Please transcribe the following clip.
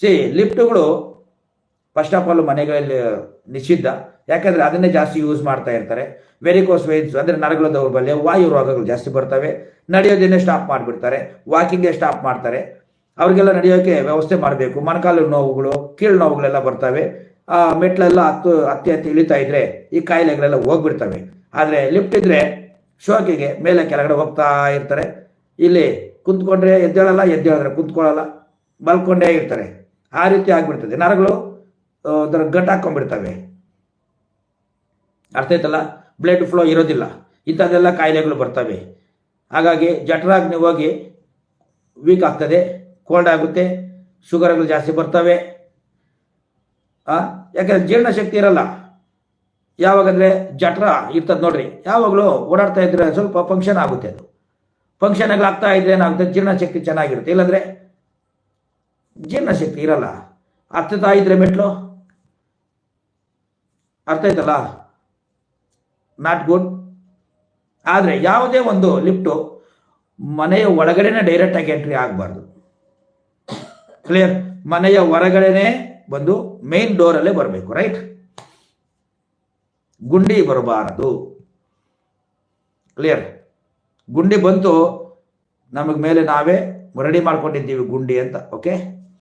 C ಲಿಫ್ಟ್ಗಳು first of all ಮನೆಗಳಲ್ಲಿ ನಿಷಿದ್ಧ. ಯಾಕಂದ್ರೆ ಅದನ್ನೇ ಜಾಸ್ತಿ ಯೂಸ್ ಮಾಡ್ತಾ ಇರ್ತಾರೆ. ವೆರಿಕೋಸ್ ವೇನ್ಸ್ ಅಂದ್ರೆ ನರಗಳ ದೌರ್ಬಲ್ಯ, ವಾಯು ರೋಗಗಳು ಜಾಸ್ತಿ ಬರ್ತವೆ. ನಡೆಯೋದನ್ನೇ ಸ್ಟಾಪ್ ಮಾಡಿಬಿಡ್ತಾರೆ. ವಾಕಿಂಗೇ ಸ್ಟಾಪ್ ಮಾಡ್ತಾರೆ. ಅವ್ರಿಗೆಲ್ಲ ನಡೆಯೋಕೆ ವ್ಯವಸ್ಥೆ ಮಾಡಬೇಕು. ಮೊಣಕಾಲು ನೋವುಗಳು, ಕೀಳು ನೋವುಗಳೆಲ್ಲ ಬರ್ತವೆ. ಆ, ಮೆಟ್ಲೆಲ್ಲ ಹತ್ತು, ಹತ್ತಿ ಹತ್ತಿ ಇಳಿತಾ ಇದ್ರೆ ಈ ಕಾಯಿಲೆಗಳೆಲ್ಲ ಹೋಗ್ಬಿಡ್ತವೆ. ಆದರೆ ಲಿಫ್ಟ್ ಇದ್ರೆ ಶೋಕಿಗೆ ಮೇಲೆ ಕೆಳಗಡೆ ಹೋಗ್ತಾ ಇರ್ತಾರೆ. ಇಲ್ಲಿ ಕುಂತ್ಕೊಂಡ್ರೆ ಎದ್ದೇಳಲ್ಲ, ಎದ್ದೇಳಿದ್ರೆ ಕುಂತ್ಕೊಳ್ಳಲ್ಲ. ಬಲ್ಕೊಂಡೇ ಇರ್ತಾರೆ. ಆ ರೀತಿ ಆಗ್ಬಿಡ್ತದೆ. ನರಗಳು ಅದರ ಗಟ್ ಹಾಕೊಂಡ್ಬಿಡ್ತವೆ ಅರ್ಥ ಆಯ್ತಲ್ಲ? ಬ್ಲಡ್ ಫ್ಲೋ ಇರೋದಿಲ್ಲ. ಇಂಥದ್ದೆಲ್ಲ ಕಾಯಿಲೆಗಳು ಬರ್ತವೆ. ಹಾಗಾಗಿ ಜಠರಾಗ್ನಿ ಹೋಗಿ ವೀಕ್ ಆಗ್ತದೆ ಕೋಲ್ಡ್ ಆಗುತ್ತೆ ಶುಗರ್ಗಳು ಜಾಸ್ತಿ ಬರ್ತವೆ. ಯಾಕಂದ್ರೆ ಜೀರ್ಣಶಕ್ತಿ ಇರಲ್ಲ. ಯಾವಾಗಂದ್ರೆ ಜಠರ ಇರ್ತದೆ ನೋಡ್ರಿ. ಯಾವಾಗಲೂ ಓಡಾಡ್ತಾ ಇದ್ರೆ ಸ್ವಲ್ಪ ಫಂಕ್ಷನ್ ಆಗುತ್ತೆ ಅದು. ಫಂಕ್ಷನ್ ಆಗ್ತಾ ಇದ್ರೆ ಏನಾಗುತ್ತೆ? ಜೀರ್ಣಶಕ್ತಿ ಚೆನ್ನಾಗಿರುತ್ತೆ. ಇಲ್ಲಾಂದ್ರೆ ಜೀರ್ಣಶಕ್ತಿ ಇರಲ್ಲ. ಹತ್ತುತ್ತಾ ಇದ್ರೆ ಮೆಟ್ಲು? ಅರ್ಥ ಆಯ್ತಲ್ಲ? ನಾಟ್ ಗುಡ್ ಆದರೆ ಯಾವುದೇ ಒಂದು ಲಿಫ್ಟು ಮನೆಯ ಒಳಗಡೆನೆ ಡೈರೆಕ್ಟಾಗಿ ಎಂಟ್ರಿ ಆಗಬಾರ್ದು. ಕ್ಲಿಯರ್ ಮನೆಯ ಹೊರಗಡೆನೆ ಬಂದು ಮೇನ್ ಡೋರಲ್ಲೇ ಬರಬೇಕು ರೈಟ್ ಗುಂಡಿ ಬರಬಾರದು. ಕ್ಲಿಯರ್ ಗುಂಡಿ ಬಂತು, ನಮಗೆ ಮೇಲೆ ನಾವೇ ರೆಡಿ ಮಾಡ್ಕೊಂಡಿದ್ದೀವಿ ಗುಂಡಿ ಅಂತ ಓಕೆ